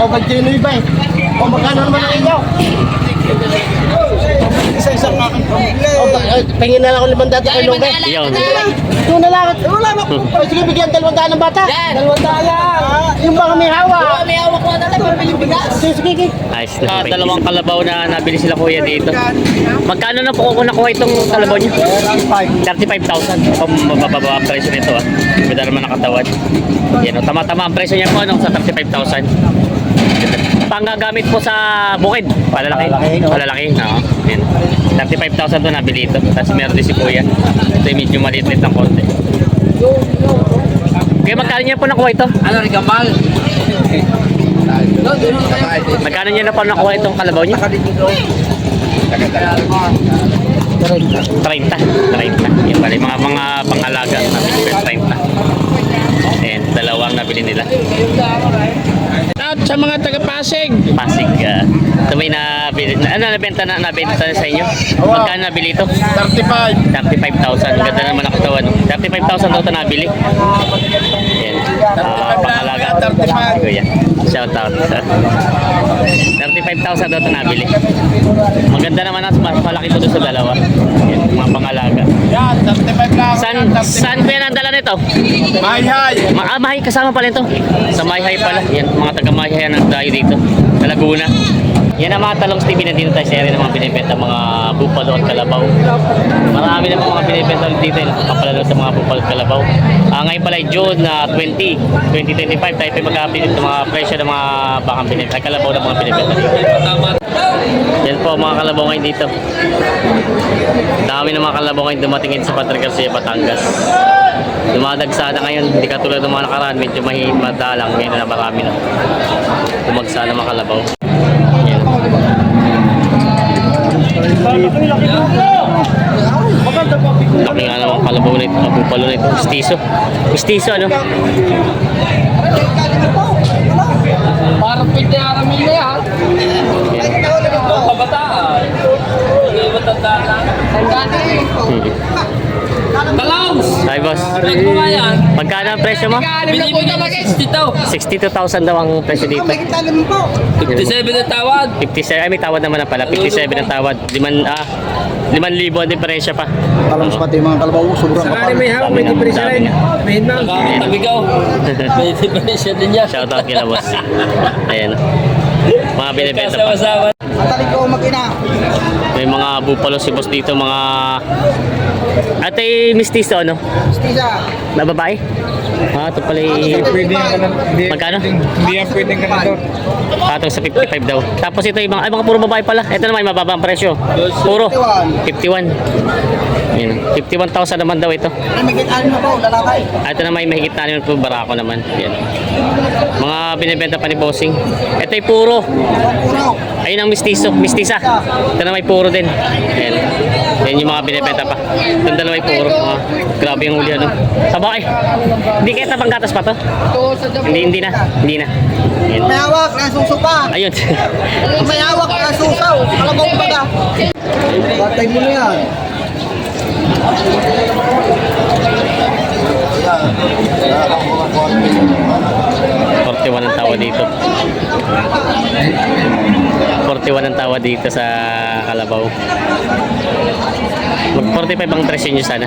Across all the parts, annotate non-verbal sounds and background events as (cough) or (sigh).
O, magdinoy ba eh? O, magkano naman ang inyo? Isa-isang akin. O, ba- eh, na lang ako limang dati kay Lobe. Yun. Ito na lang. Wala na. O, sige, bigyan dalawang daan ng bata. Dalawang daan lang. Yung mga may hawa. May hawa ko na lang. Pabili bigas. Sige, sige, sige. Ayos na. dalawang kalabaw na nabili sila kuya dito. Magkano na po kung nakuha itong kalabaw niyo? 35,000. Kung mabababa ang presyo nito ah. Ganda naman nakatawan. Yan o, tama-tama ang presyo niya po ano, sa 35,000. Panggagamit po sa bukid. Palalaki. Palalaki, no? Palalaki. Oo. Yan. 35,000 to nabili ito. Tapos meron din si kuya. Ito yung medyo maliit-liit ng konti. Kaya magkano niya po nakuha ito? Ano rin kamal? Magkano niya na po nakuha itong kalabaw niya? 30. 30. Yan pala yung mga mga pangalaga. Nabili ko yung 30. Ayan, dalawang nabili nila. At sa mga taga-Pasig, Pasig. Uh, ito may nabili. Na, ano nabenta na nabenta na sa inyo? Magkano nabili ito? 35. 35,000. Ganda naman ang katawan. 35,000 daw ito nabili. Ayan. Ah, pangalaga. Kuya. Shout out. 35,000 daw ito nabili. Maganda naman ang mas malaki ito sa dalawa. Ayan, mga pangalaga. Yan, 35 lang. San, saan ba yan ang dala nito? May hay. Ma ah, Mahay kasama pala ito. Sa Mahay pala. Yan, mga taga Mahay ang tayo dito. Sa Laguna. Yan ang mga talong TV na dito tayo sa area ng mga binibenta, mga bupalo at kalabaw. Marami na mga binibenta dito. Kapalalo sa mga bupalo at kalabaw. Ah, ngayon pala ay June na 20, 2025. Tayo pa mag-update ng mga presyo ng mga bakang binibenta, kalabaw ng mga binibenta dito. Yan po mga kalabaw ngayon dito. Dami ng mga kalabaw ngayon dumating sa Padre Garcia, Batangas. Dumadagsa na ngayon, hindi katulad ng mga nakaraan, medyo mahihit madalang, ngayon na marami na. Dumagsa na mga kalabaw. Yan. Laki nga naman kalabaw na ito, kapupalo na ito. Mistiso. Mistiso ano? parang pwede arami na yan. Kabataan. Hindi matanda na. Hmm. Talaws! Hi boss. Magkano ang presyo mo? Binibigyan ng 62. 62,000 daw ang presyo dito. 57 na tawad. 57, ay may tawad naman na pala. 57 ang tawad. Liman, ah, 5,000 ang diferensya pa. Alam mo pati mga kalabaw, sobrang Sakali may hawak, may diferensya rin. Nakakatabigaw. (laughs) May diferensya din yan. Shout out kila boss. Ayan. Mga binibenta pa. Atalik ko mag-ina. May mga bupalo si boss dito, mga... Ate mistiso, ano? Stisa. Na babae? Ah, ito pala yung... Pwede yan ka na, hindi, Magkano? hindi yan pwede ka na doon. Patong sa 55 daw. Tapos ito yung mga, ay, mga puro babae pala. Ito naman, yung mababa ang presyo. Puro. 51. Yun. 51,000 naman daw ito. May kitaan na po, lalakay. Ah, Ito naman, yung mahigit na naman po barako naman. Yan. Mga binibenta pa ni Bossing. Ito ay puro. Puno. Ayun ang mistiso, mistisa. Ito naman ay puro din. Yan. Yan yung mga binibenta pa. Itong dalawa ay puro. Mga, grabe yung huli ano. Sabay. Hindi kaya tapang gatas pa to? Hindi, hindi na. Hindi na. Yan. May hawak, nasusupa. Ayun. May hawak, nasusaw. Kalabaw pa ka. Batay mo na yan. Yan. 41 ang tawa dito. 41 ang tawa dito sa Kalabaw. Mag 45 ang presyo nyo sana.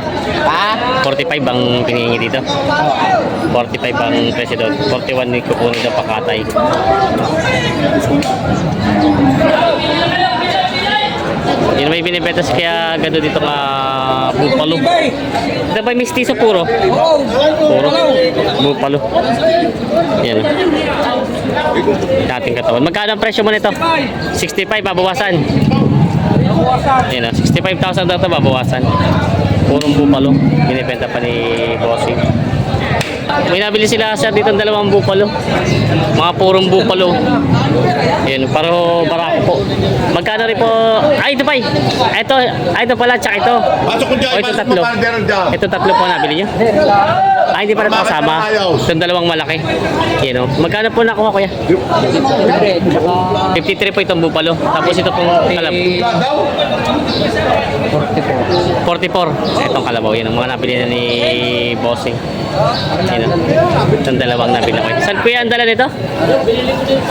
Ha? 45 ang pinihingi dito. 45 ang presyo doon. 41 ni kukunin daw pakatay. Yun may binibenta sa kaya gado dito ka bupalo. Ito ba mistiso puro? Puro. Bupalo. Yan. Dating katawan. Magkano ang presyo mo nito? 65 babawasan. Yan ah, 65,000 daw ito babawasan. Purong bupalo. Binibenta pa ni Bossing. May nabili sila sa dito ng dalawang bupalo. Mga purong bupalo. Yan, paro barako po. Magkano rin po? Ay, ito pa eh. Ito, ay, ito pala, tsaka ito. Pasok ko dyan, ito tatlo. Ito tatlo po nabili nyo. Ay, hindi pa Bakit kasama. Itong dalawang malaki. Yan o. Magkano po nakuha kuya? 53 po itong bupalo. Tapos ito pong kalab. Wala daw. 44. Itong kalabaw. Yan ang mga nabili na ni Bossing. O. Itong dalawang nabili ko. Saan kuya ang dala nito?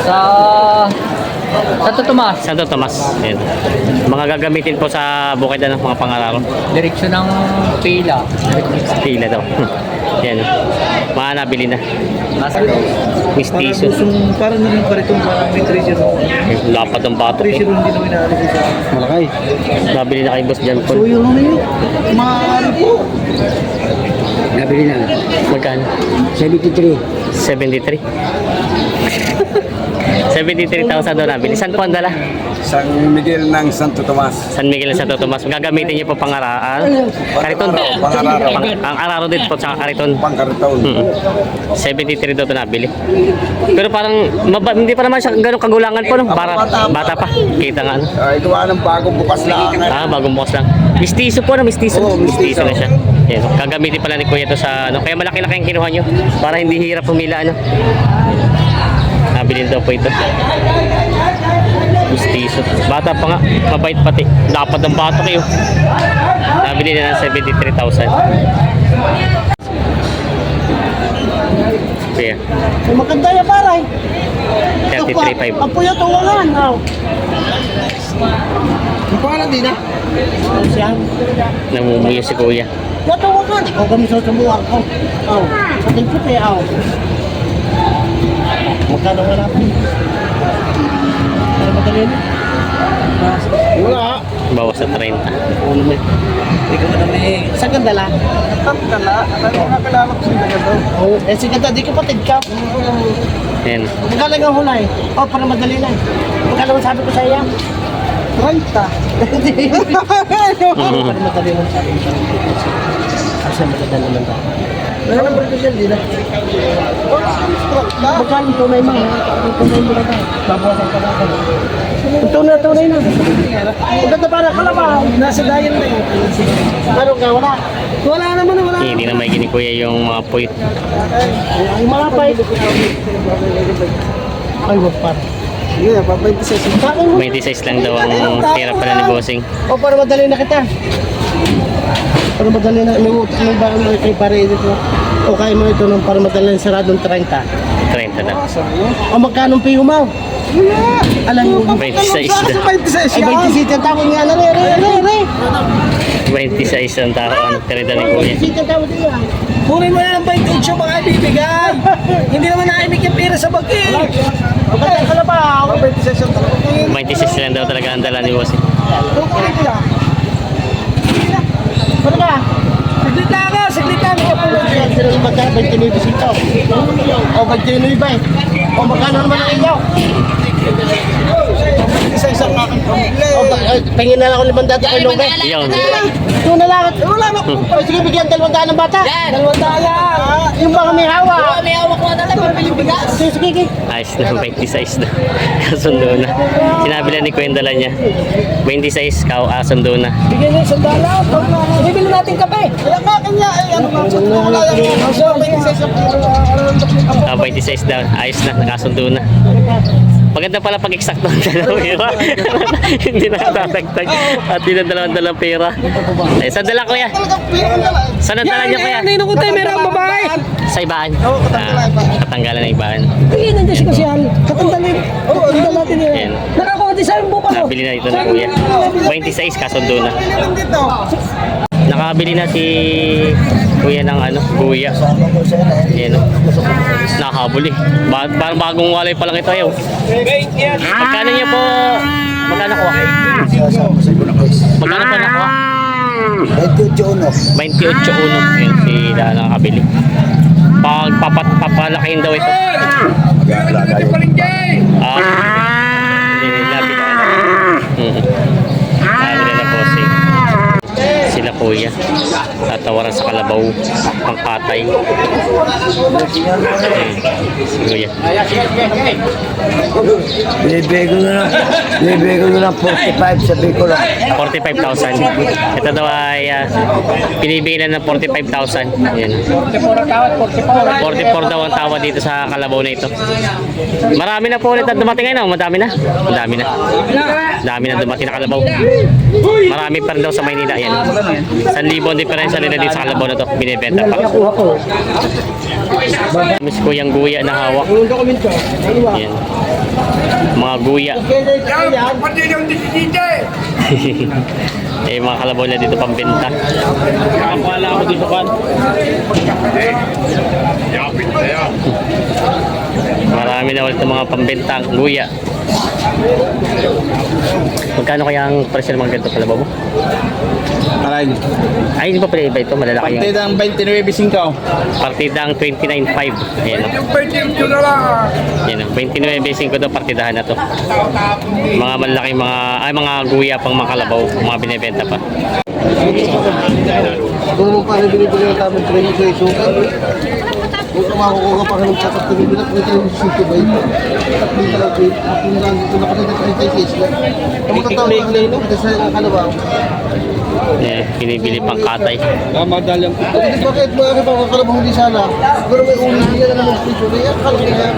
Sa... Santo Tomas. Santo Tomas. Yan. Mga gagamitin po sa bukid ng mga pangararo. Direksyon ng pila. Pila daw. (laughs) Yan. Mga nabili na. Nasa Mistiso. Parang naman pa rin parang may treasure. Lapad ng batok eh. Treasure hindi namin naalala sa... Malakay. Nabili na kay Boss John So Paul. yun ano yun? Maaari po. Nabili na. Magkano? 73. 73. 73,000 daw nabili. Saan po ang dala? San Miguel ng Santo Tomas. San Miguel sa Santo Tomas. Gagamitin niyo po pangaraan. Kariton. Pangararo. Pang, ang araro din po sa kariton. Pangkaritaon. Mm. 73 daw ito nabili. Pero parang maba, hindi pa naman siya ganun kagulangan po. No? Para, bata pa. Kita nga. Uh, ito ang bagong bukas lang. Ah, bagong bukas lang. Mistiso po na, mistiso. Oo, mistiso. na siya. Yan. Gagamitin pala ni Kuya to sa ano. Kaya malaki-laki ang kinuha nyo. Para hindi hirap pumila ano. Nabilin daw po ito. Mistiso. Bata pa nga. Mabait pati. Dapat ng bata kayo. Nabili na ng 73,000. Kaya, Ay, maganda yan, paray. 33,500. Ang puyo, tuwangan. Oh. Ang pangalan din ah. Ano siya? Namumuyo si Kuya. Yung tuwangan. Ikaw kami sa sumuha ko. Oh. Sa tingkot eh, oh. Magkano wala pa? Ano madali na? Wala. Bawas sa 30. Ikaw na namin. Sa gandala? Ang kala. Ano nakalala ko sa dagat Oh. Eh, si ganda, di kapatid ka. Yan. Magkano ang hulay? Oh, para madali na. Magkano ang sabi ko sa iya? 30. para madali lang sabi ko. Asa maganda naman tayo. Wala nang berkasyan din. Magkano tunay mo? Ang tunay mo na tayo. Babawasan ka na. Ang tunay, tunay na. Maganda para kalabaw. Nasa dayan na yun. Ano ka? Wala. Wala naman, wala. Hindi na may gini Kuya yung mga puwit. Ang mga. Ay, wag pa. Sige, papay sa Sakin mo. 26 lang daw ang tira pala ni Bossing. O, para madali na kita. Para madali na, may utang ng baon mo kay pare dito. O kaya mo ito nung para madali na saradong 30. 30 na. O magkano ang piyo mo? Alam mo. 26 na. Ay, 26 ang tawag nga na re, re, re, re. 26 ang tao ang tira ni Kuya. 26 ang tawag niya. Kunin mo na ng 28 baka ibibigay. Hindi naman naimik yung pera sa bagi. Maganda ang kalabaw. 26 lang daw talaga ang dala ni Bossing. Ano ka? Saglit lang ako, saglit lang ako. Sino yung magkano? 29 bisito. O, 29 ba eh? O, magkano naman ang inyo? Isa-isang aking pamilya. Ay, tingin na lang ako limang dati kay Longga. Yun. Ito na lang. Wala na. O, sige, bigyan dalawang daan ng bata. Dalawang daan. Yung baka may hawa. May hawa ko na lang. bigas. Sige, sige. Ayos na, 26 na. (laughs) Kasundo na. Sinabi lang ni Kuya yung dala niya. 26, kao, ah, sundo na. Bigyan niyo sa dalaw. Bibili natin kape. Kaya nga kanya, ay ano nga, sa tulong wala yan. So, 26 ang Ah, 26 daw. Ayos na, nakasundo na. Maganda pala pag eksakto ang dalawang pera. (laughs) Hindi na tatagtag. At di na dalawang dalawang pera. Eh, saan dala kuya? Saan ang dala niya kuya? Nino ko tayo, meron babae. Sa ibaan. Ah, katanggalan ng ibaan. Bigyan nandiyan si Kasyal. Katandalin. Katandal natin Yan. yan. Nakakuha din sa yung buka mo. Nabili na dito ng kuya. 26 kasundo na. Nakabili na si kuya ng ano, kuya. Yan o. Nakahabol eh. Ba parang bagong walay pa lang ito ayaw. Magkano niya po? Magkano ko? Magkano po nakuha? 28 uno. Yan si Dana nakabili. Pag papat papalakihin daw ito. Ah. Hindi nila binala. Mm. Sabi nila bossing. Sila kuya. Kuya. Tatawaran sa kalabaw, pangkatay. Ayan, si kuya. Bibigay ko na lang. Bibigay ko na lang 45 sa Bicol. 45,000. Ito daw ay uh, pinibigyan na ng 45,000. Ayan. 44 daw ang tawad dito sa kalabaw na ito. Marami na po ulit na dumating ngayon. Madami na. Madami na. Dami na dumating na kalabaw. Marami pa rin daw sa Maynila. Ayan. 1,000 ang diferensya nila dito sa kalabaw na to. Binibenta pa. Miss ko yung guya na hawak. Ayan. Mga guya. (laughs) Eh, mga kalabaw na dito pambenta. Nakakala ako dito kan. Marami na ulit ng mga pambenta ang guya. Magkano kaya ang presyo ng mga ganito kalabaw mo? Aray, Ay, hindi pa pala iba ito. Malalaki yung partida ang 29.5. partida ang 29.5. Ayan o. Na lang. Ayan o. 29.5 daw partidahan na to. Mga malaki mga, ay mga guya pang mga kalabaw. Mga binibenta pa. Kung mo pa rin binibigay ng tamang training sa isukan. Kung kumakukuha pa ka ng tatak na bibilat, may tayo sa sito ba ito? Tatlong talaga, tatlong daan dito nakatagay sa kay case na. Kamu tatawa ka kanino, kasi sa kalabaw. Ayan, pinibili pang katay. Madalang Kasi bakit mga iba mga kalabaw hindi sana? Siguro may uli niya na naman. Eh, ko na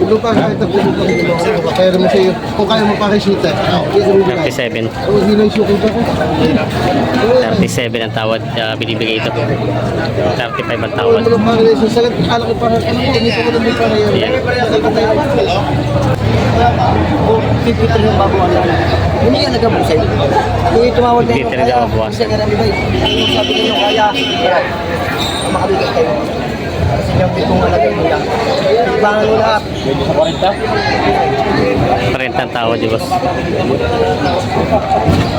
Ulo pa kahit ang ulo pa mo ka. Kaya naman sa'yo, kung kaya mo pa kay Sita. Hindi ka mo bigay. 37. Kung hindi na isuko ka ko. 37 ang tawad. Uh, binibigay ito. 35 ang tawad. ano pa rin sa salat, akala ko parang ano mo, hindi ko ko naman para yun. Ayan. Kung pipito yung bago ano. Hindi yan nagabusay. Kung tumawag na Hindi talaga mabawasan. Kasi karami ba Sabi ko yung kaya. Makabigay kayo. Kasi yung pitong alagay mo lang. Ibangan mo lahat. 40 ang tawad, boss?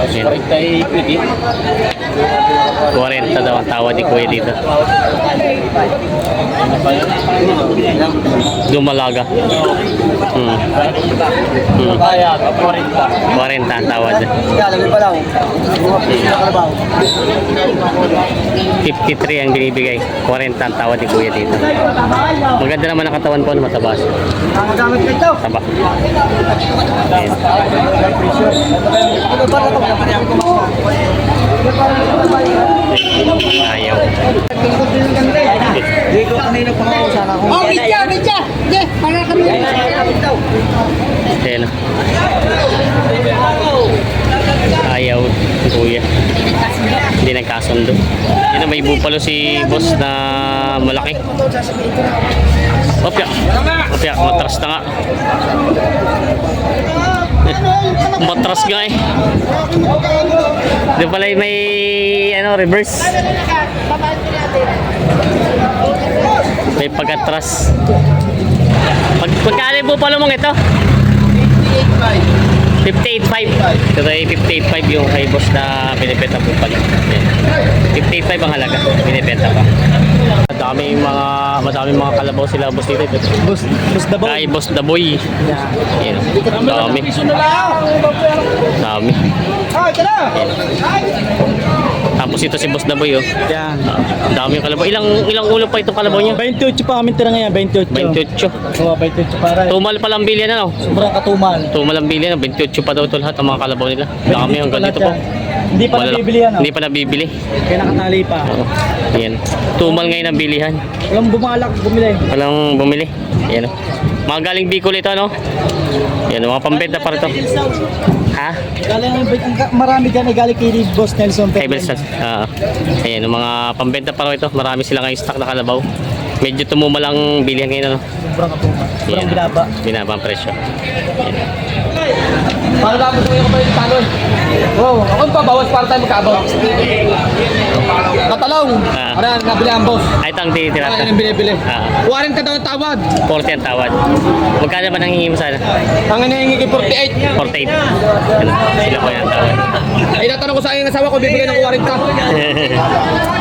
Ayan. 40 daw ang tawad ni Kuya dito. Dumalaga. Hmm. Hmm. Kaya, 40. 40 ang na kalabaw. 53 ang binibigay. 40 ang tawad ni Kuya dito. Maganda naman ang katawan po, no? mataba siya. Nakagamit ka ito. Taba. Ayan. Ano ba na ito? Ayaw. Dito kanina pa ako sana kung Oh, Mitya, Mitya! Yeah, para kami. Ayan. Ayaw, kuya. Hindi nagkasundo. Yan may bupalo si boss na malaki. Opya. Opya, matras na nga. Matras nga eh. Di pala may ano, reverse. May pagkatras. Pag, pagkano yung bupalo mong ito? 58.5. Ito ay 58.5 yung kay boss na binibenta po pala. Ayan. 58.5 ang halaga. Binibenta pa. Madami mga madami mga kalabaw sila boss dito. Boss, boss the boy. Kay boss the boy. Ayan. Dami. Dami. Ayan. Tapos ito si boss the boy oh. Yan. Ah, Ang dami yung kalabaw. Ilang ilang ulo pa itong kalabaw niya? 28 pa kami tira ngayon, 28. 28. Oo, 28 para. Tumal pa lang bilyan na no? Sobrang katumal. Tumal ang bilyan. 28 pa daw ito lahat ang mga kalabaw nila. Dami hanggang dito po. Hindi pa Malala- nabibili yan. oh. Hindi pa nabibili. Kaya nakatali pa. Oo. Ayan. Tumal ngayon ang bilihan. Walang bumalak bumili. Walang bumili. Ayan. oh. Mga galing Bicol ito, no? Ayan, mga pambenta pa ito. Ha? Galing marami dyan ay galing kay Boss Nelson. Kay Belson. Oo. Ayan, yung mga pambenta pa rin ito. Marami sila ngayon stock na kalabaw. Medyo tumumal ang bilihan ngayon, ano? Sobrang katumal. Sobrang binaba. Binaba ang presyo. Ayan. Lang gusto ko yung kapalit talon? Oo, ako pa, bawas para tayo magkaabot. Katalong! Ah. Yan, nabili ang boss. Ay, ito ang titira. Ano yung binibili? Ah. 40 daw ang tawad. 40 ang tawad. Magkano ba nang hingi mo sana? Ang hinihingi ko 48. 48. Ano? Sila ko yung tawad. Ay, natanong ko sa aking asawa ko, bibigyan ng 40. (laughs)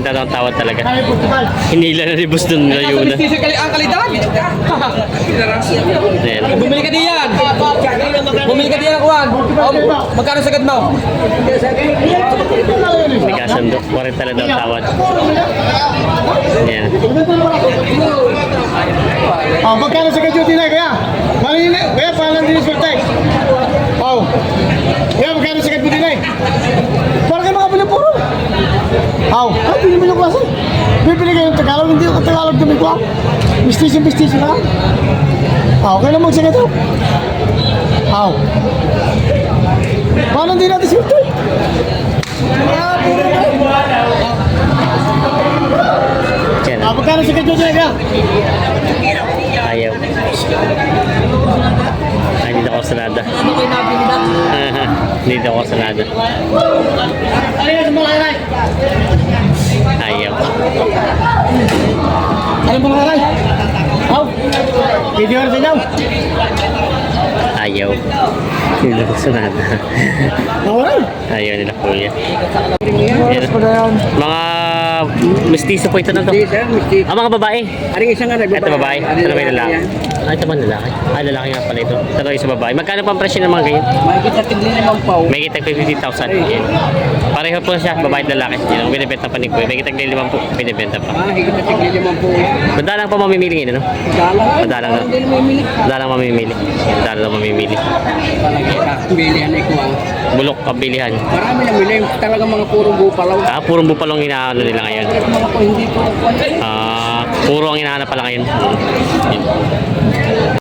40 daw tawad talaga. Hinila na ni Boss na. Sa bisnisyo kali ang kalidad. (laughs) Bumili ka diyan. Bumili ka diyan, Juan. Oh, magkano sagad mo? Hindi kasundo. 40 lang daw tawad. Ayan. Oh, magkano sa kadyo tinay, kaya? Malini, kaya palang din sa text. Oh. Kaya magkano sa kadyo tinay? Para kayo makabili puro. Aw, ay, bili mo yung klase. Bibili kayo ng Tagalog, hindi ako Tagalog tumigwa. Mistisyo, mistisyo na. Aw, kaya lang magsagat ako. Aw. Paano hindi natin sirto? Ah, na. Ah, magkano sa kadyo tinay, kaya? Ayaw. Ay, hindi ako sanada. (laughs) Hindi ako sanada. Ano yan sa mga karay? Ayaw. Ano mga karay? Aw. Sa inyo. Ayaw. Sanada. Nawalan. (laughs) Ayaw nila kuya. Mga mestizo po ito na to. Ah, mga babae. Aring isang nga Ito babae. Ito may lalaki. Ah, ito ba lalaki? Ah, lalaki nga pala ito. Ito isa babae. Magkano pa ang presyo ng mga ganyan? Makikita tigli naman pa. May kita 50,000. Yan. Pareho po siya, babae at lalaki. Yan ang binibenta pa ni Kuya. May kita limang po, binibenta pa. Ah, higit na tigli naman po. Madalang pa mamimili ngayon, ano? Dalang. Madalang na. Na. Madalang mamimili. Madalang na mamimili. Talaga ka. Bilihan ah. Bulok ang bilihan. Marami na mili. Talaga mga puro bupalaw. Ah, purong bupalong hinahanap nila ngayon. Mga po hindi po. Ah, puro ang hinahanap pala ngayon. Yan.